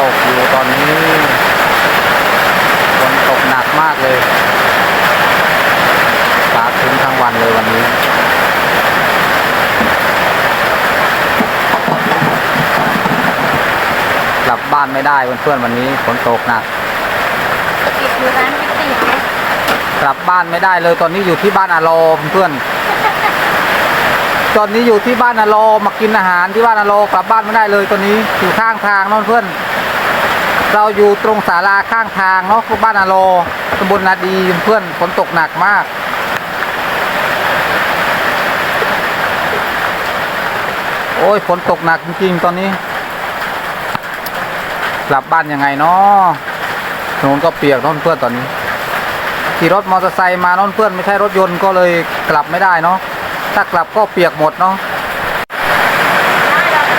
ตกอยู่ตอนนี้ฝนตกหนักมากเลยฟ้าครึ้มทั้งวันเลยวันนี้กลับบ้านไม่ได้เพื่อนๆวันนี้ฝนตกหนักติดอยู่ร้านก๋วยเตี๋ยวกลับบ้านไม่ได้เลยตอนนี้อยู่ที่บ้านอาโลเพื่อนๆตอนนี้อยู่ที่บ้านอาโลมากินอาหารที่บ้านอาโลกลับบ้านไม่ได้เลยตอนนี้อยู่ข้างทางเน้องเพื่อน เราอยู่ตรงศาลาข้างทางเนาะบ้านอาโลตำบลนาดีเพื่อนฝนตกหนักมาก โอ้ยฝนตกหนักจริงๆตอนนี้ กลับบ้านยังไงเนาะถนนก็เปียกน้องเพื่อนตอนนี้ ขี่รถมอเตอร์ไซค์มาน้องเพื่อนไม่ใช่รถยนต์ก็เลยกลับไม่ได้เนาะถ้ากลับก็เปียกหมดเนาะ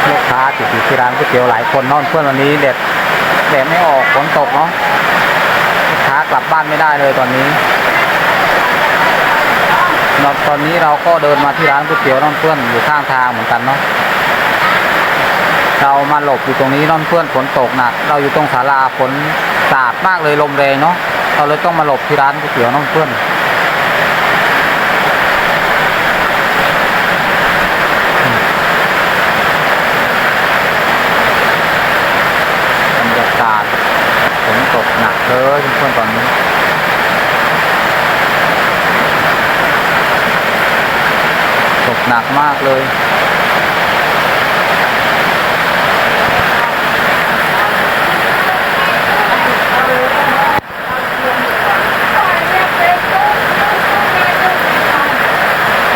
ลูกค้าติดอยู่ที่ร้านก๋วยเตี๋ยวหลายคนน้องเพื่อนวันนี้เด็ด แดดไม่ออกฝนตกเนาะลูกค้ากลับบ้านไม่ได้เลยตอนนี้เราตอนนี้เราก็เดินมาที่ร้านก๋วยเตี๋ยวน้องเพื่อนอยู่ข้างทางเหมือนกันเนาะเรามาหลบอยู่ตรงนี้น้องเพื่อนฝนตกหนัก เราอยู่ตรงศาลาฝนสาดมากเลยลมแรงเนาะเราเลยต้องมาหลบที่ร้านก๋วยเตี๋ยวน้องเพื่อนบรรยากาศฝนตกหนักเลยเพื่อนๆตอนนี้ ตก หนักมากเลย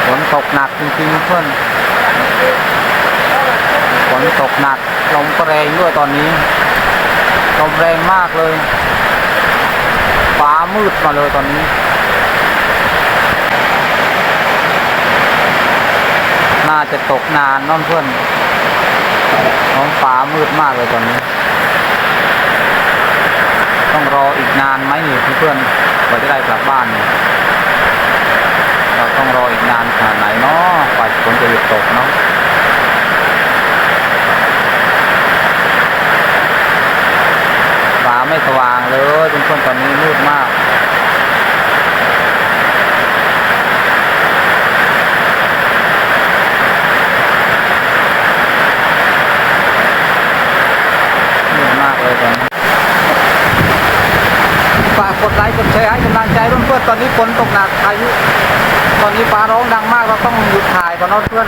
ฝนตกหนักจริงๆเพื่อน ฝนตกหนัก ลมก็แรงด้วยตอนนี้ ลมแรงมากเลย ฟ้ามืดมาเลยตอนนี้าจะตกนานน้องเพื่อนน้องฟ้ามืดมากเลยตอนนี้ ต้องรออีกนานไหมนี่เพื่อนกว่าจะได้กลับบ้านเนี่ยเราต้องรออีกนานขนาดไหนเนาะกว่าฝนจะหยุดตกเนาะฟ้าไม่สว่างเลยเพื่อนตอนนี้มืดมาก มืดมากเลยตอนนี้ ฝา กดไลค์กดแชร์ให้กำลังใจเพื่อนๆตอนนี้ฝนตกหนักพายุ ตอนนี้ฟ้าร้องดังมากเราต้องหยุดถ่ายก่อนเนาะเพื่อน